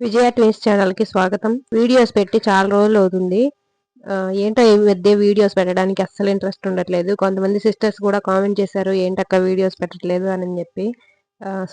విజయ twins ఛానల్కి స్వాగతం. Videos పెట్టి చాలా రోజులు అవుతుంది. ఏంటో ఈ మధ్య వీడియోస్ పెట్టడానికి అస్సలు ఇంట్రెస్ట్ ఉండట్లేదు. కొంతమంది సిస్టర్స్ కూడా కామెంట్ చేశారు ఏంటక్క వీడియోస్ పెట్టట్లేదు? అని చెప్పి.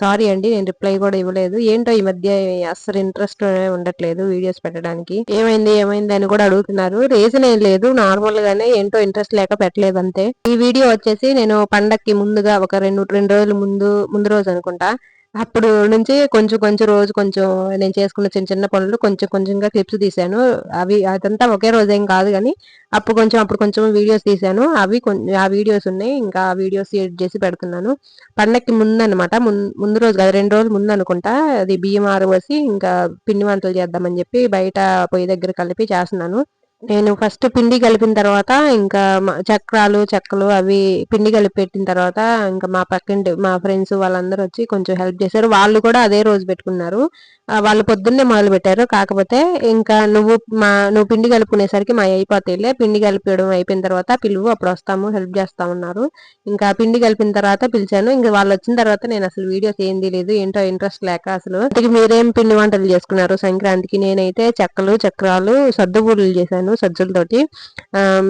సారీ అండి నేను రిప్లై కూడా ఇవ్వలేదు. ఏంటో ఈ మధ్య అస్సలు ఇంట్రెస్ట్ ఉండట్లేదు వీడియోస్ పెట్టడానికి. ఏమైంది ఏమైంది అని కూడా అడుగుతున్నారు. రీజన్ ఏం లేదు నార్మల్ గానే ఏంటో ఇంట్రెస్ట్ లేక పెట్టలేదు అంతే. ఈ వీడియో వచ్చేసి నేను పండక్కి ముందుగా ఒక రెండు రెండు రోజుల ముందు ముందు రోజు అనుకుంటా. అప్పుడు నుంచి కొంచెం కొంచెం రోజు కొంచెం నేను చేసుకున్న చిన్న చిన్న పనులు కొంచెం కొంచెంగా క్లిప్స్ తీశాను. అవి అదంతా ఒకే రోజు ఏం కాదు కానీ అప్పుడు కొంచెం అప్పుడు కొంచెం వీడియోస్ తీశాను. అవి కొంచెం ఆ వీడియోస్ ఉన్నాయి. ఇంకా ఆ వీడియోస్ ఎడిట్ చేసి పెడుతున్నాను. పండక్కి ముందు అనమాట ముందు రోజు కాదు రెండు రోజులు ముందు అనుకుంటా అది బియ్యం ఆరబోసి ఇంకా పిండి వంటలు చేద్దామని చెప్పి బయట పొయ్యి దగ్గర కలిపి చేస్తున్నాను. నేను ఫస్ట్ పిండి కలిపిన తర్వాత ఇంకా చక్రాలు చెక్కలు అవి పిండి కలిపి పెట్టిన తర్వాత ఇంకా మా పక్కింటి మా ఫ్రెండ్స్ వాళ్ళందరూ వచ్చి కొంచెం హెల్ప్ చేశారు. వాళ్ళు కూడా అదే రోజు పెట్టుకున్నారు. వాళ్ళు పొద్దున్నే మొదలు పెట్టారు. కాకపోతే ఇంకా నువ్వు మా నువ్వు పిండి కలుపుకునేసరికి మా అయిపోతాయిలే పిండి కలిపేయడం అయిపోయిన తర్వాత పిలువు అప్పుడు వస్తాము హెల్ప్ చేస్తా ఉన్నారు ఇంకా పిండి కలిపిన తర్వాత పిలిచాను. ఇంకా వాళ్ళు వచ్చిన తర్వాత నేను అసలు వీడియోస్ ఏం తెలియదు ఏంటో ఇంట్రెస్ట్ లేక అసలు. ఇంతకీ మీరేం పిండి వంటలు చేసుకున్నారు సంక్రాంతికి? నేనైతే చెక్కలు చక్రాలు సర్దుబూరలు చేశాను సజ్జలతోటి.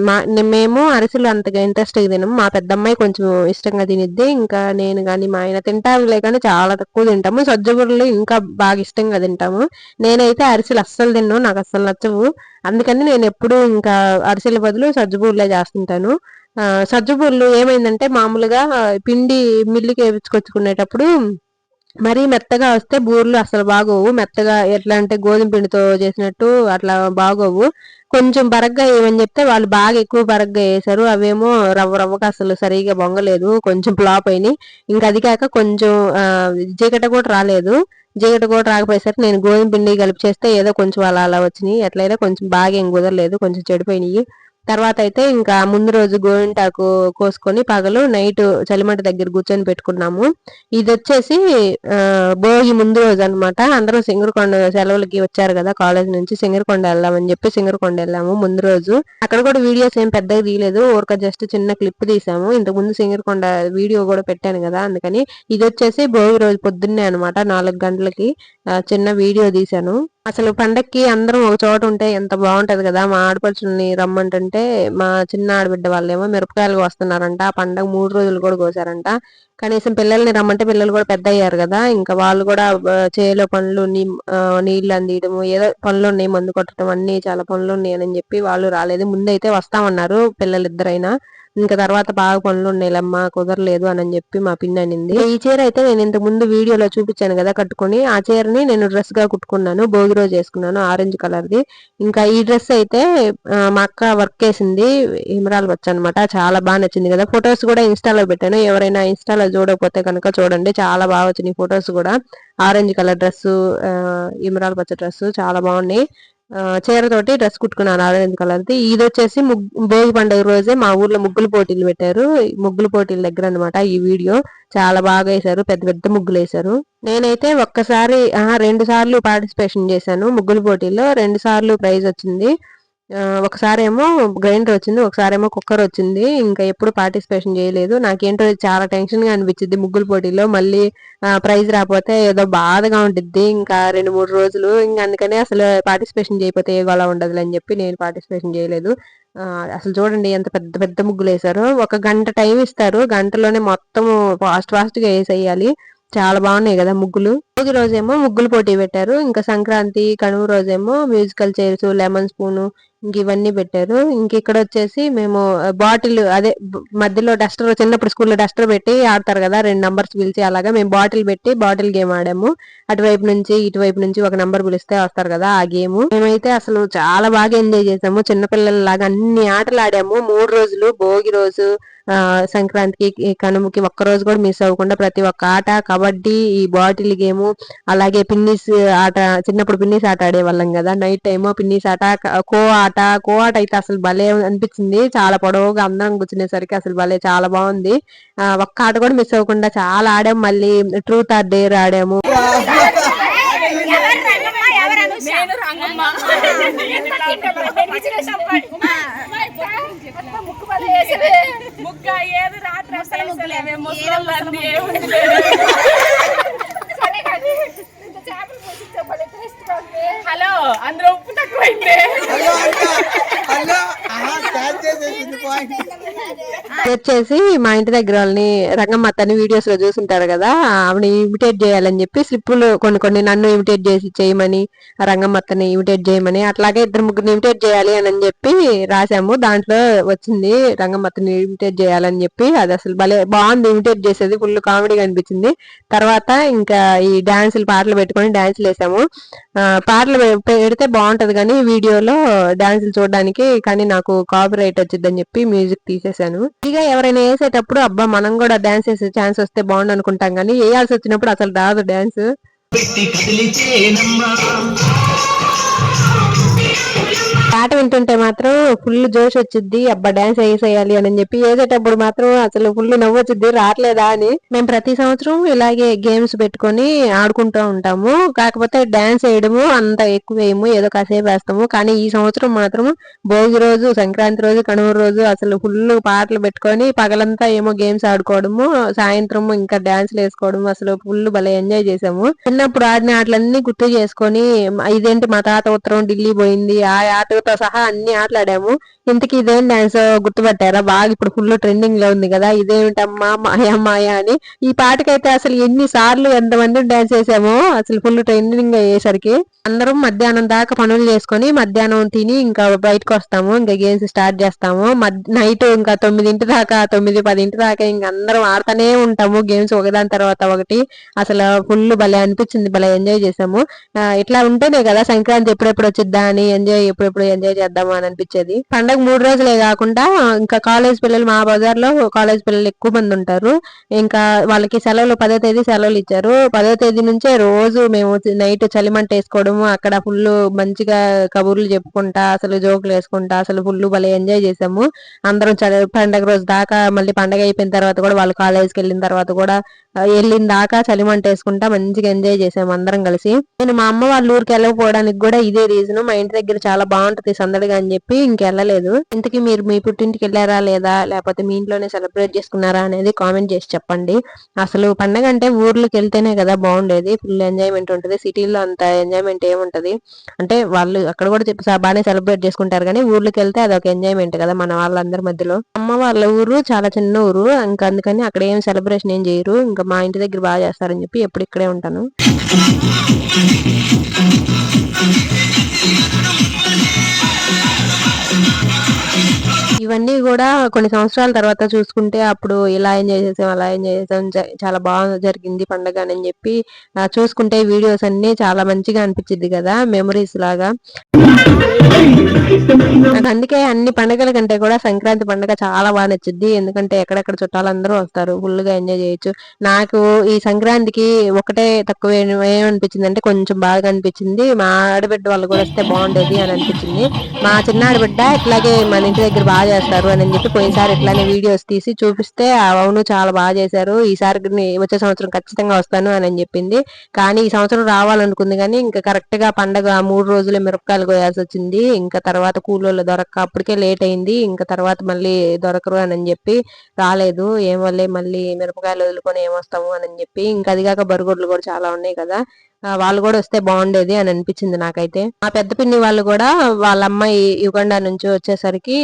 మా మేము అరిసెలు అంతగా ఇంట్రెస్ట్ తినము. మా పెద్దమ్మాయి కొంచెం ఇష్టంగా తినిద్ది. ఇంకా నేను కానీ మా ఆయన తింటారులే కానీ చాలా తక్కువ తింటాము. సజ్జబూరలు ఇంకా బాగా ఇష్టంగా తింటాము. నేనైతే అరిసెలు అస్సలు తిన్నాను నాకు అస్సలు నచ్చవు. అందుకని నేను ఎప్పుడు ఇంకా అరిసెల బదులు సజ్జబూరలే చేస్తుంటాను. ఆ, సజ్జబూరలు ఏమైందంటే మామూలుగా పిండి మిల్లుకి వేపించుకొచ్చుకునేటప్పుడు మరీ మెత్తగా వస్తే బూరెలు అసలు బాగోవు. మెత్తగా ఎట్లా అంటే గోధుమ పిండితో చేసినట్టు అట్లా బాగోవు. కొంచెం బరగ్గా ఏమని చెప్తే వాళ్ళు బాగా ఎక్కువ బరగ్గా వేసారు అవేమో రవ్వ రవ్వకు అసలు సరిగా బొంగలేదు. కొంచెం ఫ్లాప్ అయినాయి. ఇంకా అది కాక కొంచెం జీకట కూడా రాలేదు. జీకట కూడా రాకపోయేసరికి నేను గోధుమ పిండి కలిపి చేస్తే ఏదో కొంచెం అలా అలా వచ్చినాయి. ఎట్లయినా కొంచెం బాగా ఏం కుదరలేదు. కొంచెం చెడిపోయినాయి. తర్వాత అయితే ఇంకా ముందు రోజు గోరింటాకు కోసుకొని పగలు నైట్ చలిమంట దగ్గర కూర్చొని పెట్టుకున్నాము. ఇది వచ్చేసి భోగి ముందు రోజు అనమాట అందరూ సింగరకొండ సెలవులకి వచ్చారు కదా కాలేజ్ నుంచి సింగరకొండ వెళ్దామని చెప్పి సింగరకొండ వెళ్ళాము ముందు రోజు. అక్కడ కూడా వీడియోస్ ఏం పెద్దగా తీయలేదు. ఊరిక జస్ట్ చిన్న క్లిప్ తీసాము. ఇంతకు ముందు సింగరకొండ వీడియో కూడా పెట్టాను కదా అందుకని. ఇది వచ్చేసి భోగి రోజు పొద్దున్నే అనమాట నాలుగు గంటలకి చిన్న వీడియో తీశాను. అసలు పండక్కి అందరం ఒక చోట ఉంటే ఎంత బాగుంటది కదా. మా ఆడపడుచుల్ని రమ్మంటుంటే మా చిన్న ఆడబిడ్డ వాళ్ళేమో మిరపకాయలు కోస్తున్నారంట. ఆ పండగ మూడు రోజులు కూడా కోసారంట. కనీసం పిల్లల్ని రమ్మంటే పిల్లలు కూడా పెద్ద అయ్యారు కదా. ఇంకా వాళ్ళు కూడా చేలో పనులు నీళ్ళు అందియడము ఏదో పనులు ఉన్నాయి మందు కొట్టడం అన్ని చాలా పనులు ఉన్నాయని చెప్పి వాళ్ళు రాలేదు. ముందైతే వస్తామన్నారు పిల్లలు ఇద్దరైనా ఇంకా తర్వాత బాగా పనులు ఉన్నాయిలమ్మా కుదరలేదు అని చెప్పి మా పిన్ని అనింది. ఈ చీర అయితే నేను ఇంతకు ముందు వీడియోలో చూపించాను కదా కట్టుకొని. ఆ చీరని నేను డ్రెస్గా కుట్టుకున్నాను భోగి రోజు వేసుకున్నాను ఆరెంజ్ కలర్ ది ఇంకా ఈ డ్రెస్ అయితే మా అక్క వర్క్ వేసింది హిమరాలు వచ్చనమాట చాలా బాగా నచ్చింది కదా. ఫొటోస్ కూడా ఇన్స్టాలో పెట్టాను. ఎవరైనా ఇన్స్టాలో చూడకపోతే కనుక చూడండి. చాలా బాగా వచ్చినాయి ఫొటోస్ కూడా. ఆరెంజ్ కలర్ డ్రెస్ ఇమరాల పచ్చ డ్రెస్ చాలా బాగున్నాయి. చీరతోటి డ్రెస్ కుట్టుకున్నాను ఆరెంజ్ కలర్ది. ఇది వచ్చేసి ముగ్- భోగి పండుగ రోజే మా ఊర్లో ముగ్గులు పోటీలు పెట్టారు. ముగ్గులు పోటీల దగ్గర అనమాట ఈ వీడియో. చాలా బాగా వేశారు. పెద్ద పెద్ద ముగ్గులు వేశారు. నేనైతే ఒక్కసారి రెండు సార్లు పార్టిసిపేషన్ చేశాను ముగ్గులు పోటీల్లో. రెండు సార్లు ప్రైజ్ వచ్చింది. ఒకసారేమో ఒకసారి ఏమో గ్రైండర్ వచ్చింది ఒకసారి ఏమో కుక్కర్ వచ్చింది ఇంకా ఎప్పుడు పార్టిసిపేషన్ చేయలేదు. నాకేంటో చాలా టెన్షన్గా అనిపించింది ముగ్గుల పోటీలో. మళ్ళీ ప్రైజ్ రాకపోతే ఏదో బాధగా ఉంటుంది ఇంకా రెండు మూడు రోజులు ఇంకా అందుకనే అసలు పార్టిసిపేషన్ చేయకపోతే ఏ గొడవ ఉండదు అని చెప్పి నేను పార్టిసిపేషన్ చేయలేదు. అసలు చూడండి ఎంత పెద్ద పెద్ద ముగ్గులు వేశారు. ఒక గంట టైం ఇస్తారు. గంటలోనే మొత్తం ఫాస్ట్ ఫాస్ట్గా వేసేయాలి. చాలా బాగున్నాయి కదా ముగ్గులు. రోజు రోజేమో ముగ్గులు పోటీ పెట్టారు. ఇంకా సంక్రాంతి కనుమ రోజేమో మ్యూజికల్ చైర్స్ లెమన్ స్పూను ఇంక ఇవన్నీ పెట్టారు. ఇంక ఇక్కడ వచ్చేసి మేము బాటిల్ అదే మధ్యలో డస్టర్ చిన్నప్పుడు స్కూల్లో డస్టర్ పెట్టి ఆడతారు కదా రెండు నంబర్స్ పిలిచి అలాగా మేము బాటిల్ పెట్టి బాటిల్ గేమ్ ఆడాము. అటువైపు నుంచి ఇటువైపు నుంచి ఒక నంబర్ పిలిస్తే వస్తారు కదా ఆ గేమ్. మేమైతే అసలు చాలా బాగా ఎంజాయ్ చేసాము. చిన్నపిల్లల లాగా అన్ని ఆటలు ఆడాము. మూడు రోజులు భోగి రోజు సంక్రాంతికి ఈ కనుమకి ఒక్క రోజు కూడా మిస్ అవ్వకుండా ప్రతి ఒక్క ఆట కబడ్డీ ఈ బాటిల్ గేమ్ అలాగే పిన్నిస్ ఆట చిన్నప్పుడు పిన్నిస్ ఆట ఆడేవాళ్ళం కదా నైట్ టైమ్ పిన్నిస్ ఆట క- ఆట కో ఆట అయితే అసలు భలే అనిపించింది. చాలా పొడవుగా అందరం కూర్చునేసరికి అసలు భలే చాలా బాగుంది. ఆ ఒక్క ఆట కూడా మిస్ అవ్వకుండా చాలా ఆడాము మళ్ళీ ట్రూత్ ఆర్ డేర్ ఆడాము. నేను రంగమ్మ. ముక్క ఏది రాత్రి అసలు ముక్కలేమే ముసలి ఇది వచ్చేసి మా ఇంటి దగ్గర వాళ్ళని రంగమ్మ తన వీడియోస్లో చూసుంటారు కదా ఆవిడ ఇమిటేట్ చేయాలని చెప్పి స్లిప్పులు కొన్ని కొన్ని నన్ను ఇమిటేట్ చేసి చేయమని ఆ రంగమ్మ అత్తని ఇమిటేట్ చేయమని అట్లాగే ఇద్దరు ముగ్గురు ఇమిటేట్ చేయాలి అని చెప్పి రాసాము దాంట్లో వచ్చింది రంగమ్మ అత్తని ఇమిటేట్ చేయాలని చెప్పి. అది అసలు భలే బాగుంది. ఇమిటేట్ చేసేది ఫుల్ కామెడీగా అనిపించింది. తర్వాత ఇంకా ఈ డాన్సులు పాటలు పెట్టుకొని డాన్సులు వేసాము. పాటలు పెడితే బాగుంటది కానీ వీడియోలో డాన్సులు చూడడానికి కానీ నాకు కాపీ రైట్ వచ్చిందని చెప్పి మ్యూజిక్ తీసేశాను ఇక ఎవరైనా వేసేటప్పుడు అబ్బా మనం కూడా డాన్స్ వేసే ఛాన్స్ వస్తే బాగుండు అనుకుంటాం కానీ వేయాల్సి వచ్చినప్పుడు అసలు రాదు డాన్స్ పాట వింటుంటే మాత్రం ఫుల్ జోష్ వచ్చింది అబ్బా డాన్స్ వేసేయాలి అని చెప్పి వేసేటప్పుడు మాత్రం అసలు ఫుల్ నవ్వు వచ్చింది రావట్లేదా అని మేము ప్రతి సంవత్సరం ఇలాగే గేమ్స్ పెట్టుకొని ఆడుకుంటూ ఉంటాము. కాకపోతే డాన్స్ వేయడము అంత ఎక్కువ వేయము ఏదో కాసేపు వేస్తాము. కానీ ఈ సంవత్సరం మాత్రం భోగి రోజు సంక్రాంతి రోజు కనుమ రోజు అసలు ఫుల్ పాటలు పెట్టుకొని పగలంతా ఏమో గేమ్స్ ఆడుకోవడము సాయంత్రం ఇంకా డాన్స్లు వేసుకోవడము అసలు ఫుల్ భలే ఎంజాయ్ చేసాము. చిన్నప్పుడు ఆడిన ఆటలన్నీ గుర్తు చేసుకొని ఇదేంటి మా తాత ఉత్తరం ఢిల్లీ పోయింది ఆ ఆట ఆటతో సహా అన్ని ఆటలాడాము. ఇంతకీ ఇదేం డాన్స్ గుర్తుపట్టారా? బాగా ఇప్పుడు ఫుల్ ట్రెండింగ్లో ఉంది కదా ఇదేమిటమ్మా మాయా మాయా అని. ఈ పాటకైతే అసలు ఎన్ని సార్లు ఎంతమంది డాన్స్ చేసామో అసలు ఫుల్ ట్రెండింగ్ అయ్యేసరికి. అందరం మధ్యాహ్నం దాకా పనులు చేసుకొని మధ్యాహ్నం తిని ఇంకా బయటకు వస్తాము ఇంకా గేమ్స్ స్టార్ట్ చేస్తాము. నైట్ ఇంకా తొమ్మిదింటి దాకా తొమ్మిది పదింటి దాకా ఇంకా అందరం ఆడుతూనే ఉంటాము గేమ్స్ ఒకదాని తర్వాత ఒకటి. అసలు ఫుల్ భలే అనిపించింది భలే ఎంజాయ్ చేసాము. ఇట్లా ఉంటేనే కదా సంక్రాంతి ఎప్పుడెప్పుడు వచ్చిద్దా అని ఎంజాయ్ ఎప్పుడెప్పుడు ఎంజాయ్ చేద్దాము అని అనిపించేది. పండగ మూడు రోజులే కాకుండా ఇంకా కాలేజ్ పిల్లలు మా బజార్లో కాలేజ్ పిల్లలు ఎక్కువ మంది ఉంటారు. ఇంకా వాళ్ళకి సెలవులు పదో తేదీ సెలవులు ఇచ్చారు. పదో తేదీ నుంచే రోజు మేము నైట్ చలిమంట వేసుకోవడము. అక్కడ ఫుల్ మంచిగా కబుర్లు చెప్పుకుంటా అసలు జోకులు వేసుకుంటా అసలు ఫుల్ భలే ఎంజాయ్ చేసాము అందరం పండగ రోజు దాకా మళ్ళీ పండగ అయిపోయిన తర్వాత కూడా వాళ్ళు కాలేజ్కి వెళ్ళిన తర్వాత కూడా వెళ్ళిన దాకా చలిమంట వేసుకుంటా మంచిగా ఎంజాయ్ చేసాము అందరం కలిసి. నేను మా అమ్మ వాళ్ళ ఊరికి వెళ్ళకపోవడానికి కూడా ఇదే రీజన్ మా ఇంటి దగ్గర చాలా బాగుంటుంది. సందడిగా అని చెప్పి ఇంకెళ్ళలేదు. ఇంతకీ మీరు మీ పుట్టింటికి వెళ్ళారా లేదా? లేకపోతే మీ ఇంట్లోనే సెలబ్రేట్ చేసుకున్నారా అనేది కామెంట్ చేసి చెప్పండి. అసలు పండగ అంటే ఊర్లోకి వెళ్తేనే కదా బాగుండేది. ఫుల్ ఎంజాయ్మెంట్ ఉంటుంది. సిటీలో అంత ఎంజాయ్మెంట్ ఏముంటది. అంటే వాళ్ళు అక్కడ కూడా చెప్పి బాగానే సెలబ్రేట్ చేసుకుంటారు కానీ ఊర్లోకి వెళ్తే అదొక ఎంజాయ్మెంట్ కదా మన వాళ్ళందరి మధ్యలో. అమ్మ వాళ్ళ ఊరు చాలా చిన్న ఊరు. ఇంకా అందుకని అక్కడ ఏం సెలబ్రేషన్ ఏం చేయరు. ఇంకా మా ఇంటి దగ్గర బాగా చేస్తారని చెప్పి ఎప్పుడు ఇక్కడే ఉంటాను. ఇవన్నీ కూడా కొన్ని సంవత్సరాల తర్వాత చూసుకుంటే అప్పుడు ఇలా ఎంజాయ్ చేసాం అలా ఎంజాయ్ చేసాం చాలా బాగా జరిగింది పండగ అని చెప్పి చూసుకుంటే వీడియోస్ అన్ని చాలా మంచిగా అనిపించింది కదా మెమరీస్ లాగా. నాకు అందుకే అన్ని పండుగల కంటే కూడా సంక్రాంతి పండుగ చాలా బాగా నచ్చింది ఎందుకంటే ఎక్కడెక్కడ చుట్టాలు అందరూ వస్తారు ఫుల్గా ఎంజాయ్ చేయొచ్చు. నాకు ఈ సంక్రాంతికి ఒకటే తక్కువ ఏం- ఏమనిపించింది అంటే కొంచెం బాగా అనిపించింది. మా ఆడబిడ్డ వాళ్ళు కూడా వస్తే బాగుండేది అని అనిపించింది. మా చిన్న ఆడబిడ్డ ఇట్లాగే మన ఇంటి దగ్గర బాగా చేస్తారు అని చెప్పి పోయినసారి ఇట్లానే వీడియోస్ తీసి చూపిస్తే అవును చాలా బాగా చేశారు. ఈసారి వచ్చే సంవత్సరం ఖచ్చితంగా వస్తాను అని చెప్పింది. కానీ ఈ సంవత్సరం రావాలనుకుంది కానీ ఇంకా కరెక్ట్గా పండగ మూడు రోజులు మిరపకాయలు కోయాల్సి వచ్చింది. ఇంకా తర్వాత కూలోళ్ళు దొరక్క అప్పటికే లేట్ అయింది. ఇంకా తర్వాత మళ్ళీ దొరకరు అని చెప్పి రాలేదు. ఏం వల్లే మళ్ళీ మిరపకాయలు వదులుకొని ఏమొస్తాము అని అని చెప్పి ఇంకా అది కాక బరుగొడ్లు కూడా చాలా ఉన్నాయి కదా. వాళ్ళు కూడా వస్తే బాగుండేది అని అనిపించింది నాకైతే. మా పెద్ద పిన్ని వాళ్ళు కూడా వాళ్ళ అమ్మాయి యుగండా నుంచి వచ్చేసరికి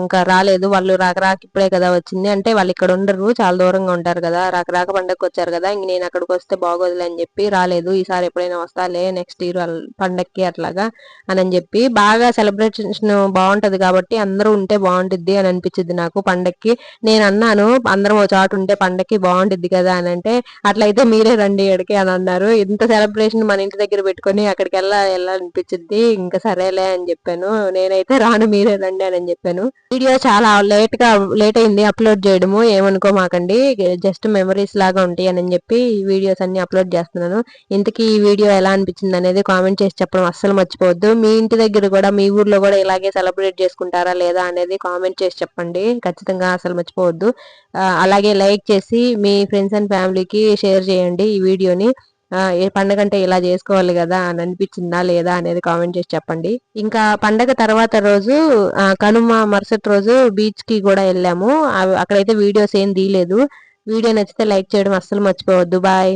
ఇంకా రాలేదు. వాళ్ళు రాక రాక ఇప్పుడే కదా వచ్చింది. అంటే వాళ్ళు ఇక్కడ ఉండరు చాలా దూరంగా ఉంటారు కదా. రాక రాక పండగకి వచ్చారు కదా. ఇంక నేను అక్కడికి వస్తే బాగోదులే అని చెప్పి రాలేదు. ఈసారి ఎప్పుడైనా వస్తాలే నెక్స్ట్ ఇయర్ పండక్కి అట్లాగా అని అని చెప్పి బాగా సెలబ్రేషన్ బాగుంటది కాబట్టి అందరూ ఉంటే బాగుంటుంది అని అనిపించింది నాకు పండక్కి. నేను అన్నాను అందరం ఒక చోట ఉంటే పండక్కి బాగుంటుంది కదా అని అంటే అట్లయితే మీరే రండి ఎడికి అని అన్నారు. ఇంత సెలబ్రేషన్ మన ఇంటి దగ్గర పెట్టుకొని అక్కడికి వెళ్ళా వెళ్ళాలనిపించింది ఇంకా సరేలే అని చెప్పాను. నేనైతే రాను మీరే రండి అని చెప్పాను. వీడియో చాలా లేట్గా లేట్ అయింది అప్లోడ్ చేయడము. ఏమనుకోమాకండి జస్ట్ మెమరీస్ లాగా ఉంటాయి అని చెప్పి ఈ వీడియోస్ అన్ని అప్లోడ్ చేస్తున్నాను. ఇంతకీ ఈ వీడియో ఎలా అనిపించింది అనేది కామెంట్ చేసి చెప్పడం అస్సలు మర్చిపోవద్దు. మీ ఇంటి దగ్గర కూడా మీ ఊర్లో కూడా ఇలాగే సెలబ్రేట్ చేసుకుంటారా లేదా అనేది కామెంట్ చేసి చెప్పండి. ఖచ్చితంగా అసలు మర్చిపోవద్దు. అలాగే లైక్ చేసి మీ ఫ్రెండ్స్ అండ్ ఫ్యామిలీకి షేర్ చేయండి ఈ వీడియోని ఏ పండగ అంటే ఇలా చేసుకోవాలి కదా అని అనిపించిందా లేదా అనేది కామెంట్ చేసి చెప్పండి. ఇంకా పండగ తర్వాత రోజు ఆ, కనుమ మరుసటి రోజు బీచ్కి కూడా వెళ్ళాము. అక్కడైతే వీడియోస్ ఏం తీయలేదు. వీడియో నచ్చితే లైక్ చేయడం అస్సలు మర్చిపోవద్దు. బాయ్.